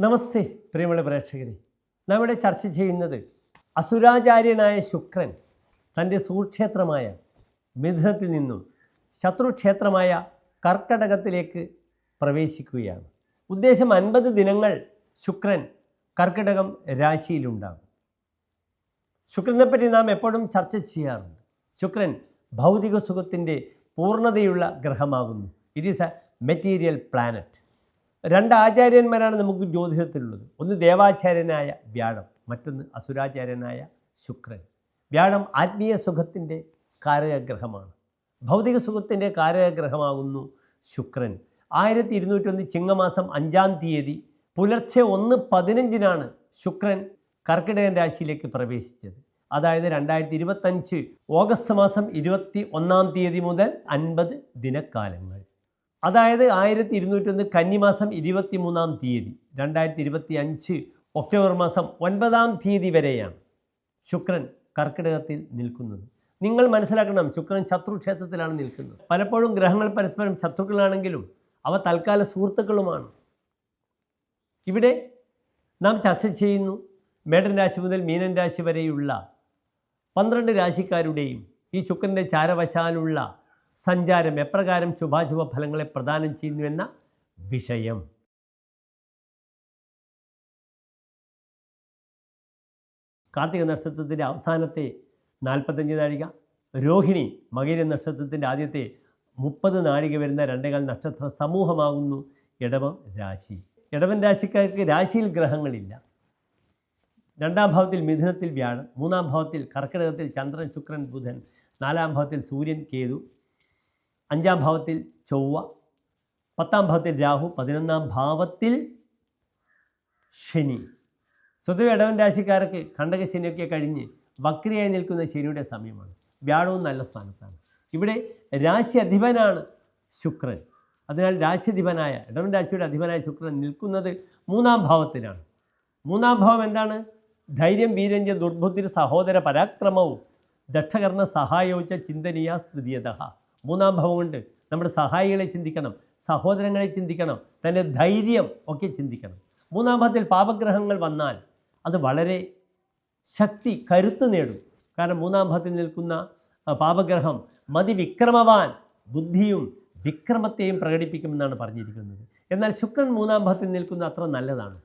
നമസ്തേ പ്രിയമുള്ള പ്രേക്ഷകരെ. നാം ഇവിടെ ചർച്ച ചെയ്യുന്നത് അസുരാചാര്യനായ ശുക്രൻ തന്റെ സുക്ഷേത്രമായ മിഥുനത്തിൽ നിന്നും ശത്രുക്ഷേത്രമായ കർക്കടകത്തിലേക്ക് പ്രവേശിക്കുകയാണ്. ഉദ്ദേശം അൻപത് ദിനങ്ങൾ ശുക്രൻ കർക്കിടകം രാശിയിലുണ്ടാകും. ശുക്രനെപ്പറ്റി നാം എപ്പോഴും ചർച്ച ചെയ്യാറുണ്ട്. ശുക്രൻ ഭൗതിക സുഖത്തിന്റെ പൂർണതയുള്ള ഗ്രഹമാകുന്നു. It is a material planet രണ്ട് ആചാര്യന്മാരാണ് നമുക്ക് ജ്യോതിഷത്തിലുള്ളത്. ഒന്ന് ദേവാചാര്യനായ വ്യാഴം മറ്റൊന്ന് അസുരാചാര്യനായ ശുക്രൻ. വ്യാഴം ആത്മീയ സുഖത്തിന്റെ കാരകഗ്രഹമാണ്. ഭൗതിക സുഖത്തിന്റെ കാരകഗ്രഹമാകുന്നു ശുക്രൻ. ആയിരത്തി ഇരുന്നൂറ്റൊന്ന് ചിങ്ങമാസം അഞ്ചാം തീയതി പുലർച്ചെ ഒന്ന് പതിനഞ്ചിനാണ് ശുക്രൻ കർക്കിടകൻ രാശിയിലേക്ക് പ്രവേശിച്ചത്. അതായത് രണ്ടായിരത്തി ഇരുപത്തഞ്ച് ഓഗസ്റ്റ് മാസം ഇരുപത്തി ഒന്നാം തീയതി മുതൽ അൻപത് ദിനക്കാലങ്ങൾ അതായത് ആയിരത്തി ഇരുന്നൂറ്റൊന്ന് കന്നിമാസം ഇരുപത്തി മൂന്നാം തീയതി രണ്ടായിരത്തി ഇരുപത്തി അഞ്ച് ഒക്ടോബർ മാസം ഒൻപതാം തീയതി വരെയാണ് ശുക്രൻ കർക്കിടകത്തിൽ നിൽക്കുന്നത്. നിങ്ങൾ മനസ്സിലാക്കണം ശുക്രൻ ശത്രുക്ഷേത്രത്തിലാണ് നിൽക്കുന്നത്. പലപ്പോഴും ഗ്രഹങ്ങൾ പരസ്പരം ശത്രുക്കളാണെങ്കിലും അവ തൽക്കാല സുഹൃത്തുക്കളുമാണ്. ഇവിടെ നാം ചർച്ച ചെയ്യുന്നു മേടൻ രാശി മുതൽ മീനൻ രാശി വരെയുള്ള പന്ത്രണ്ട് രാശിക്കാരുടെയും ഈ ശുക്രന്റെ ചാരവശാലുള്ള സഞ്ചാരം എപ്രകാരം ശുഭാശുഭ ഫലങ്ങളെ പ്രദാനം ചെയ്യുന്നുവെന്ന വിഷയം. കാർത്തിക നക്ഷത്രത്തിന്റെ അവസാനത്തെ നാൽപ്പത്തഞ്ച് നാഴിക രോഹിണി മകര നക്ഷത്രത്തിന്റെ ആദ്യത്തെ മുപ്പത് നാഴിക വരുന്ന രണ്ടേകാൽ നക്ഷത്ര സമൂഹമാകുന്നു ഇടവം രാശി. ഇടവൻ രാശിക്കാർക്ക് രാശിയിൽ ഗ്രഹങ്ങളില്ല. രണ്ടാം ഭാവത്തിൽ മിഥുനത്തിൽ വ്യാഴം മൂന്നാം ഭാവത്തിൽ കർക്കിടകത്തിൽ ചന്ദ്രൻ ശുക്രൻ ബുധൻ നാലാം ഭാവത്തിൽ സൂര്യൻ കേതു അഞ്ചാം ഭാവത്തിൽ ചൊവ്വ പത്താം ഭാവത്തിൽ രാഹു പതിനൊന്നാം ഭാവത്തിൽ ശനി. സ്വതവേ ഇടവൻ രാശിക്കാർക്ക് കണ്ടക ശനിയൊക്കെ കഴിഞ്ഞ് വക്രിയായി നിൽക്കുന്ന ശനിയുടെ സമയമാണ്. വ്യാഴവും നല്ല സ്ഥാനത്താണ്. ഇവിടെ രാശി അധിപനാണ് ശുക്രൻ. അതിനാൽ രാശിയധിപനായ ഇടവൻ രാശിയുടെ അധിപനായ ശുക്രൻ നിൽക്കുന്നത് മൂന്നാം ഭാവത്തിലാണ്. മൂന്നാം ഭാവം എന്താണ്? ധൈര്യം വീരഞ്ച ദുർബുദ്ധി സഹോദര പരാക്രമവും ദക്ഷകർണ സഹായോച്ച ചിന്തനീയ സ്ഥിതിയത മൂന്നാം ഭാവമുണ്ട്. നമ്മുടെ സഹായികളെ ചിന്തിക്കണം സഹോദരങ്ങളെ ചിന്തിക്കണം തന്റെ ധൈര്യം ഒക്കെ ചിന്തിക്കണം. മൂന്നാം ഭാവത്തിൽ പാപഗ്രഹങ്ങൾ വന്നാൽ അത് വളരെ ശക്തി കരുത്ത് നേടും. കാരണം മൂന്നാം ഭാവത്തിൽ നിൽക്കുന്ന പാപഗ്രഹം മതിവിക്രമവാൻ ബുദ്ധിയും വിക്രമത്തെയും പ്രകടിപ്പിക്കുമെന്നാണ് പറഞ്ഞിരിക്കുന്നത്. എന്നാൽ ശുക്രൻ മൂന്നാം ഭാവത്തിൽ നിൽക്കുന്ന അത്ര നല്ലതാണ്.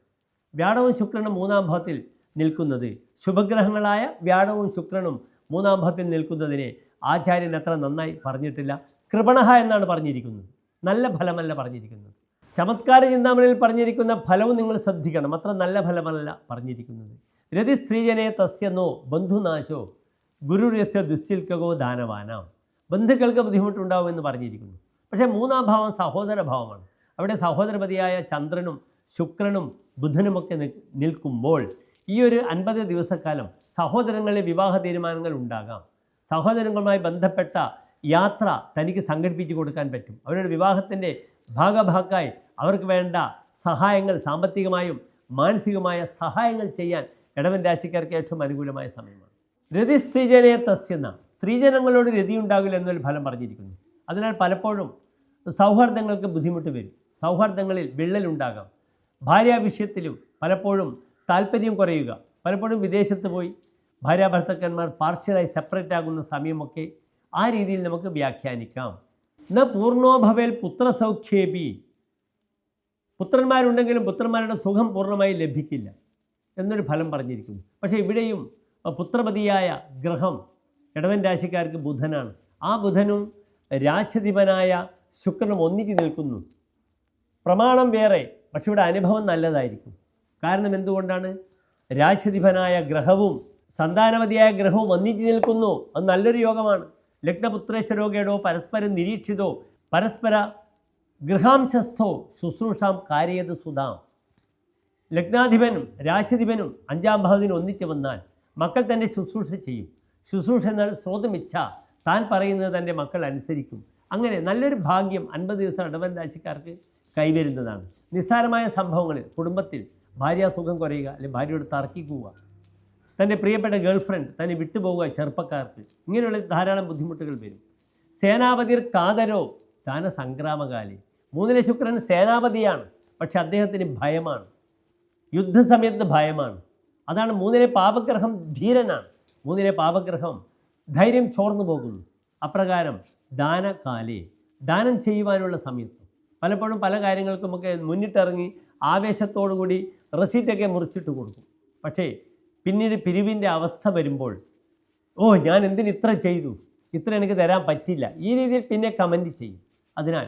വ്യാഴവും ശുക്രനും മൂന്നാം ഭാവത്തിൽ നിൽക്കുന്നത് ശുഭഗ്രഹങ്ങളായ വ്യാഴവും ശുക്രനും മൂന്നാം ഭാവത്തിൽ നിൽക്കുന്നതിനെ ആചാര്യൻ അത്ര നന്നായി പറഞ്ഞിട്ടില്ല. കൃപണഹ എന്നാണ് പറഞ്ഞിരിക്കുന്നത്. നല്ല ഫലമല്ല പറഞ്ഞിരിക്കുന്നത്. ചമത്കാര ചിന്താമണിയിൽ പറഞ്ഞിരിക്കുന്ന ഫലവും നിങ്ങൾ ശ്രദ്ധിക്കണം. അത്ര നല്ല ഫലമല്ല പറഞ്ഞിരിക്കുന്നത്. രതി സ്ത്രീജനെ തസ്യനോ ബന്ധുനാശോ ഗുരുരസ്യ ദുശ്ശിൽക്കകോ ദാനവാനാം. ബന്ധുക്കൾക്ക് ബുദ്ധിമുട്ടുണ്ടാവുമെന്ന് പറഞ്ഞിരിക്കുന്നു. പക്ഷേ മൂന്നാം ഭാവം സഹോദര ഭാവമാണ്. അവിടെ സഹോദരപതിയായ ചന്ദ്രനും ശുക്രനും ബുധനുമൊക്കെ നിൽ- നിൽക്കുമ്പോൾ ഈ ഒരു അൻപത് ദിവസക്കാലം സഹോദരങ്ങളിൽ വിവാഹ തീരുമാനങ്ങൾ ഉണ്ടാകാം. സഹോദരങ്ങളുമായി ബന്ധപ്പെട്ട യാത്ര തനിക്ക് സംഘടിപ്പിച്ചു കൊടുക്കാൻ പറ്റും. അവരുടെ വിവാഹത്തിന്റെ ഭാഗഭാക്കായി അവർക്ക് വേണ്ട സഹായങ്ങൾ സാമ്പത്തികമായും മാനസികമായ സഹായങ്ങൾ ചെയ്യാൻ ഇടവൻ രാശിക്കാർക്ക് ഏറ്റവും അനുകൂലമായ സമയമാണ്. രതി സ്ത്രീജനെ തസ്യെന്ന സ്ത്രീജനങ്ങളോട് രതി ഉണ്ടാകില്ല എന്നൊരു ഫലം പറഞ്ഞിരിക്കുന്നു. അതിനാൽ പലപ്പോഴും സൗഹാർദ്ദങ്ങൾക്ക് ബുദ്ധിമുട്ട് വരും. സൗഹാർദ്ദങ്ങളിൽ വിള്ളലുണ്ടാകാം ഭാര്യാ വിഷയത്തിലും പലപ്പോഴും താല്പര്യം കുറയുക. പലപ്പോഴും വിദേശത്ത് പോയി ഭാര്യ ഭർത്തക്കന്മാർ പാർഷ്യലായി സെപ്പറേറ്റ് ആകുന്ന സമയമൊക്കെ ആ രീതിയിൽ നമുക്ക് വ്യാഖ്യാനിക്കാം. ന പൂർണോഭവേൽ പുത്രസൗഖ്യേപി പുത്രന്മാരുണ്ടെങ്കിലും പുത്രന്മാരുടെ സുഖം പൂർണമായി ലഭിക്കില്ല എന്നൊരു ഫലം പറഞ്ഞിരിക്കുന്നു. പക്ഷേ ഇവിടെയും പുത്രപതിയായ ഗ്രഹം ഇടവൻ രാശിക്കാർക്ക് ബുധനാണ്. ആ ബുധനും രാജധിപനായ ശുക്രനും ഒന്നിച്ച് നിൽക്കുന്നു. പ്രമാണം വേറെ പക്ഷെ ഇവിടെ അനുഭവം നല്ലതായിരിക്കും. കാരണം എന്തുകൊണ്ടാണ്? രാജധിപനായ ഗ്രഹവും സന്താനവതിയായ ഗ്രഹവും ഒന്നിച്ച് നിൽക്കുന്നു. അത് നല്ലൊരു യോഗമാണ്. ലഗ്നപുത്രേശ്വരോഗേടോ പരസ്പരം നിരീക്ഷിതോ പരസ്പര ഗൃഹാംശസ്ഥോ ശുശ്രൂഷാം കാര്യത് സുധാം ലഗ്നാധിപനും രാശിധിപനും അഞ്ചാം ഭാവത്തിന് ഒന്നിച്ചു വന്നാൽ മക്കൾ തന്നെ ശുശ്രൂഷ ചെയ്യും. ശുശ്രൂഷ എന്നാൽ സ്രോതമിച്ഛ താൻ പറയുന്നത് തന്റെ മക്കൾ അനുസരിക്കും. അങ്ങനെ നല്ലൊരു ഭാഗ്യം അൻപത് ദിവസം ഇടവൻ രാശിക്കാർക്ക് കൈവരുന്നതാണ്. നിസ്സാരമായ സംഭവങ്ങളിൽ കുടുംബത്തിൽ ഭാര്യാസുഖം കുറയുക അല്ലെങ്കിൽ ഭാര്യയോട് തർക്കിക്കുക തന്റെ പ്രിയപ്പെട്ട ഗേൾഫ്രണ്ട് തന്നെ വിട്ടുപോകുക ചെറുപ്പക്കാർക്ക്. ഇങ്ങനെയുള്ള ധാരാളം ബുദ്ധിമുട്ടുകൾ വരും. സേനാപതിർ കാതരോ താന സംഗ്രാമകാലി. മൂന്നിലെ ശുക്രൻ സേനാപതിയാണ് പക്ഷെ അദ്ദേഹത്തിന് ഭയമാണ്. യുദ്ധസമയത്ത് ഭയമാണ്. അതാണ് മൂന്നിലെ പാപഗ്രഹം ധീരനാണ്. മൂന്നിലെ പാപഗ്രഹം ധൈര്യം ചോർന്നു പോകുന്നു. അപ്രകാരം ദാനകാലേ ദാനം ചെയ്യുവാനുള്ള സമയത്ത്. പലപ്പോഴും പല കാര്യങ്ങൾക്കുമൊക്കെ മുന്നിട്ടിറങ്ങി ആവേശത്തോടു കൂടി റെസീറ്റൊക്കെ മുറിച്ചിട്ട് കൊടുക്കും. പക്ഷേ പിന്നീട് പിരിവിന്റെ അവസ്ഥ വരുമ്പോൾ ഓ ഞാൻ എന്തിന് ഇത്ര ചെയ്തു? ഇത്ര എനിക്ക് തരാൻ പറ്റില്ല. ഈ രീതിയിൽ പിന്നെ കമന്റ് ചെയ്യും. അതിനാൽ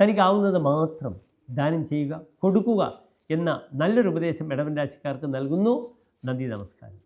തനിക്കാവുന്നത് മാത്രം ദാനം ചെയ്യുക കൊടുക്കുക എന്ന നല്ലൊരു ഉപദേശം ഇടവൻ രാശിക്കാർക്ക് നൽകുന്നു. നന്ദി നമസ്കാരം.